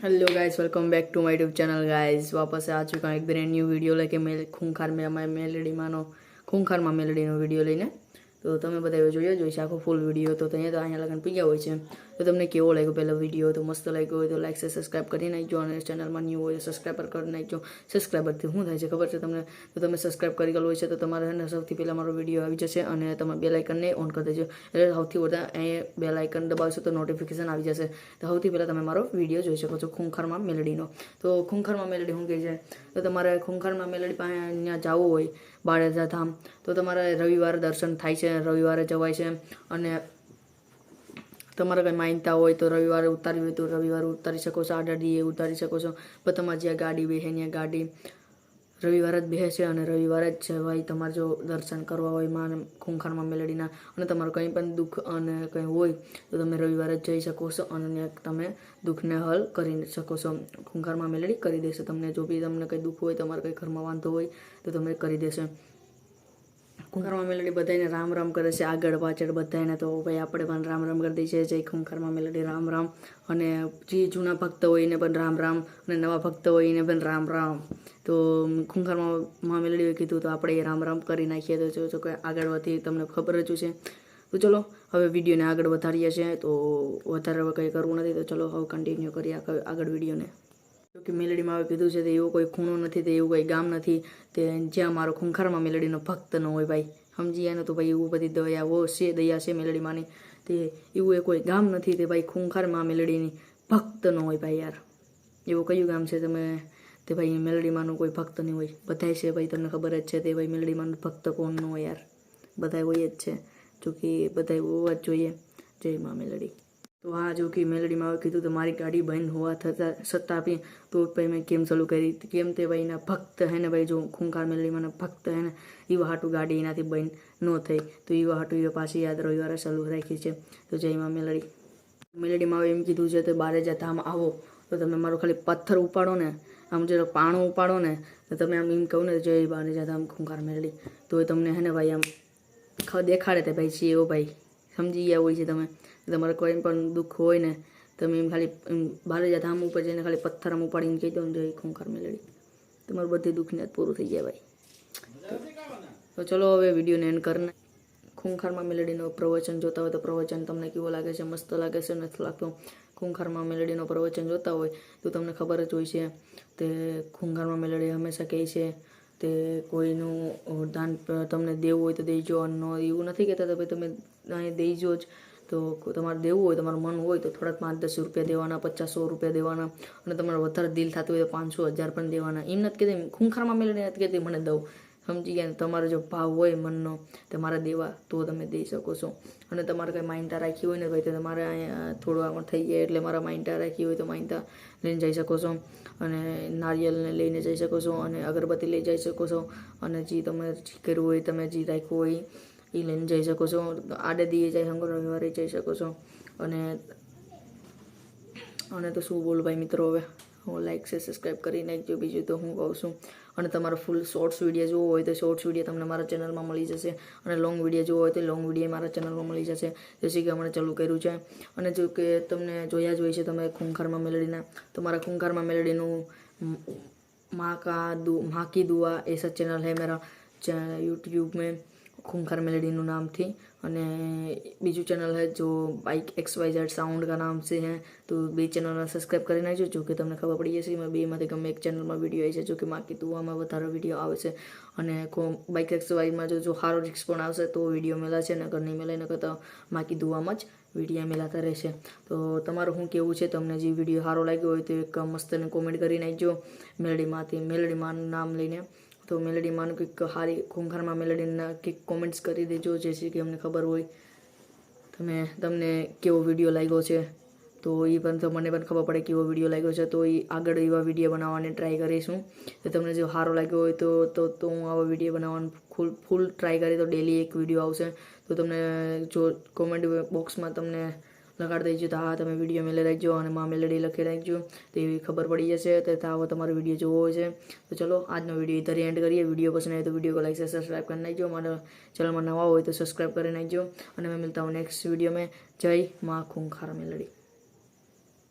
Hello guys welcome back to my YouTube channel guys वापस आ चुका हूँ एक ब्रैंड न्यू वीडियो लेके मेल खूंखार में हमारे मेलडी मानो खूंखार में मेलडीનો વીડિયો લઈને તો તમે બધા હવે જોયો જોઈશે આખો ફૂલ વીડિયો તો અહીંયા તો અહીંયા લગન પીયા હોય છે. તો તમને કેવો લાગ્યો પહેલો વીડિયો તો મસ્ત લાગ્યો હોય તો લાઈક છે સબસ્ક્રાઈબ કરી નાખજો અને ચેનલમાં ન્યૂ હોય તો સબસ્ક્રાઈબર કરી નાખજો. સબસ્ક્રાઈબરથી શું થાય છે ખબર છે તમને? તો તમે સબસ્ક્રાઈબ કરી ગયેલો હોય છે તો તમારે સૌથી પહેલાં મારો વીડિયો આવી જશે અને તમે બે લાઇકનને ઓન કરી દેજો. એટલે સૌથી વધારે અહીંયા બે લાઇકન દબાવશો તો નોટિફિકેશન આવી જશે. તો સૌથી પહેલાં તમે મારો વીડિયો જોઈ શકો છો, ખૂંખારમાં મેલડીનો તો ખૂંખારમાં મેલડી શું કહે છે? તો તમારે ખૂંખારમાં મેલડી પાસે અહીંયા જવું હોય બાળેજા ધામ તો તમારે રવિવારે દર્શન થાય છે. રવિવારે જવાય છે અને તમારે કંઈ માનતા હોય તો રવિવારે ઉતારવી હોય તો રવિવારે ઉતારી શકો છો આડા દીએ ઉતારી શકો છો. પણ તમારે જ્યાં ગાડી બેસે ત્યાં ગાડી રવિવારે જ બેસે અને રવિવારે જ જવાય તમારે જો દર્શન કરવા હોયમાં ખૂંખારમાં મેલેડીના અને તમારું કંઈ પણ દુઃખ અને કંઈ હોય તો તમે રવિવારે જ જઈ શકો છો અને તમે દુઃખને હલ કરી શકો છો. ખૂંખારમાં મેલડી કરી દેશે તમને. જો બી તમને કંઈ દુઃખ હોય, તમારે કંઈ ઘરમાં વાંધો હોય તો તમે કરી દેશે. ખૂંખારમાં મેલડી બધાને રામ રામ કરે છે. આગળ પાછળ બધાને તો ભાઈ આપણે પણ રામ રામ કરી દઈએ છીએ. જય ખુંખારમાં મેલડી રામ રામ. અને જે જૂના ભક્ત હોય એને પણ રામ રામ. અને નવા ભક્ત હોય એને પણ રામ રામ. તો ખૂંખારમાં મેલડીએ કીધું તો આપણે એ રામ રામ કરી નાખીએ. તો જો કે આગળ વધી તમને ખબર જ છે તો ચલો, હવે વિડીયોને આગળ વધારીએ છીએ. તો વધારે કંઈ કરવું નથી. તો ચલો, હવે કન્ટિન્યુ કરીએ આગળ વિડીયોને. જો કે મેલડીમાં હવે કીધું છે તે એવું કોઈ ખૂણો નથી, તે એવું કોઈ ગામ નથી, તે જ્યાં મારો ખૂંખારમાં મેલડીનો ભક્ત ન હોય ભાઈ. સમજી ગયા ને તો ભાઈ એવું બધી દયા ઓ છે, દયા છે મેલડીમાંની. તે એવું એ કોઈ ગામ નથી, તે ભાઈ ખૂંખારમાં મેલડીની ભક્ત ન હોય ભાઈ યાર. એવું કયું ગામ છે તમે? તે ભાઈ મેલડીમાંનું કોઈ ભક્ત નહીં હોય. બધાય છે ભાઈ, તમને ખબર જ છે તે ભાઈ મેલડીમાંનું ભક્ત કોણ ન હોય યાર. બધાય હોય જ છે. જો કે બધાય હોવા જ જોઈએ. જય મા મેલડી. તો હા જો કે મેલડીમાં કીધું તો મારી ગાડી બંધ હોવા થતાં છતાં બી તો ભાઈ મેં કેમ ચાલુ કરી? કેમ તે ભાઈ એના ભક્ત હે ને ભાઈ, જો ખૂંખાર મેલડીમાં ભક્ત હે ને એવા હાટું ગાડી એનાથી બંધ ન થઈ. તો એવા હાટું એ પાછી યાદ રવિવારે ચાલુ રાખી છે. તો જયમાં મેલડી. મેલડીમાં એમ કીધું છે તો બારે જતા આમ આવો. તો તમે મારો ખાલી પથ્થર ઉપાડો ને, આમ જો પાણો ઉપાડો ને, તો તમે આમ એમ કહું ને, જય બારે જતા આમ ખૂંખાર મેલડી. તો એ તમને હે ને ભાઈ આમ દેખાડે તે ભાઈ છીએ એવો ભાઈ. સમજી ગયા હોય છે તમે. તમારે કોઈ પણ દુઃખ હોય ને, તમે એમ ખાલી બહાર જતા, આમ ઉપર જઈને ખાલી પથ્થર આમ ઉપાડીને કહી દો ને જોઈ ખૂંખાર મેલડી. તમારું બધી દુઃખને પૂરું થઈ જાય ભાઈ. તો ચલો હવે વિડીયોને એન્ડ કરીને. ખૂંખારમાં મેલેડીનો પ્રવચન જોતા હોય તો પ્રવચન તમને કેવો લાગે છે? મસ્ત લાગે છે? નથી લાગતું? ખૂંખારમાં મેલેડીનો પ્રવચન જોતા હોય તો તમને ખબર જ હોય છે તે ખૂંખારમાં મેલેડી હંમેશા કહે છે તે કોઈનું દાન તમને દેવું હોય તો દેજો, અને એવું નથી કહેતા તો ભાઈ તમે અહીં દેજો જ. તો તમારે દેવું હોય, તમારું મન હોય તો થોડાક પાંચ દસ રૂપિયા દેવાના, પચાસ સો રૂપિયા દેવાના, અને તમારે વધારે દિલ થતું હોય તો પાંચસો હજાર પણ દેવાના. એમ નથી કહેતી ખૂંખારમાં મેળવીને નથી કહેતી, મને દઉં. સમજી ગયા તમારો જો ભાવ હોય મનનો તમારે દેવા તો તમે દઈ શકો છો. અને તમારે કંઈ માઇન્ટા રાખી હોય ને ભાઈ, તો તમારે અહીંયા થોડું આગળ થઈ જાય એટલે મારા માઇન્ટા રાખી હોય તો માઇન્ટા લઈને જઈ શકો છો. અને નારિયેલને લઈને જઈ શકો છો અને અગરબત્તી લઈ જઈ શકો છો. અને જે તમે કરવું હોય, તમે જે રાખ્યું હોય એ લઈને જઈ શકો છો. આડે દીએ જઈ શકો રવિવારે જઈ શકો છો. અને અને તો શું બોલું ભાઈ મિત્રો હવે? હું લાઈક છે સબસ્ક્રાઈબ કરી નાખજો બીજું તો હું કહું છું. અને તમારો ફૂલ શોર્ટ્સ વિડીયો જોવો હોય તો શોર્ટ્સ વિડીયો તમને મારા ચેનલમાં મળી જશે અને લોંગ વિડીયો જોવો હોય તો લોંગ વિડીયો મારા ચેનલમાં મળી જશે જેથી કે હમણાં ચાલુ કર્યું છે અને જો કે તમને જોયા જ હોય છે તમે ખૂંખારમાં મેલડીના તો મારા ખૂંખારમાં મેલડીનું माँ का दु माँ की दुआ ऐसा चैनल है मेरा यूट्यूब में ખૂંખાર મેલેડીનું નામથી. અને બીજું ચેનલ હે જો bike X Y Z sound કા નામ સે હે, તો બે ચેનલને સબસ્ક્રાઇબ કરી નાખજો. જો કે તમને ખબર પડી જશે મેં બેમાંથી ગમે એક ચેનલમાં વીડિયો આવી છે. જો કે માકી દુવામાં વધારે વીડિયો આવે છે. અને બાઇક એક્સ વાયમાં જો જો સારો રિક્સ પણ આવશે, તો વીડિયો મેલા છે. નગર નહીં મેલે નગર તો માકી દુવામાં જ વિડીયા મેલાતા રહેશે. તો તમારું શું કેવું છે? તમને જે વીડિયો સારો લાગ્યો હોય તો એક મસ્તને કોમેન્ટ કરી નાખજો. મેલડીમાંથી, મેલડીમાં નામ લઈને. તો મેલેડીમાંનું કંઈક સારી ખૂંખારમાં મેલેડીના કંઈક કોમેન્ટ્સ કરી દેજો જેથી કે અમને ખબર હોય. તમે, તમને કેવો વીડિયો લાગ્યો છે? તો એ પણ તો મને પણ ખબર પડે કેવો વીડિયો લાગ્યો છે. તો એ આગળ એવા વીડિયો બનાવવાની ટ્રાય કરીશું. તો તમને જો સારો લાગ્યો હોય તો તો તો હું આવો વીડિયો બનાવવાનું ફૂલ ફૂલ ટ્રાય કરી તો ડેલી એક વીડિયો આવશે. તો તમને જો કોમેન્ટ બોક્સમાં તમને લગાડી દઈજો તો હા, તમે વીડિયો મેળવી રાખજો અને મા મેલડી લખી રાખજો. તો એવી ખબર પડી જશે. તો આવો તમારો વીડિયો જોવો છે. તો ચલો, આજનો વીડિયો ઇધર એન્ડ કરીએ. વીડિયો પસંદ આવે તો વીડિયો લાઈક સબસ્ક્રાઈબ કરી નાખજો. મારા ચેનલમાં નવા હોય તો સબસ્ક્રાઈબ કરી નાખજો. અને મેં મિલતા હું નેક્સ્ટ વીડિયો મેં જય માં ખૂંખાર મેલડી.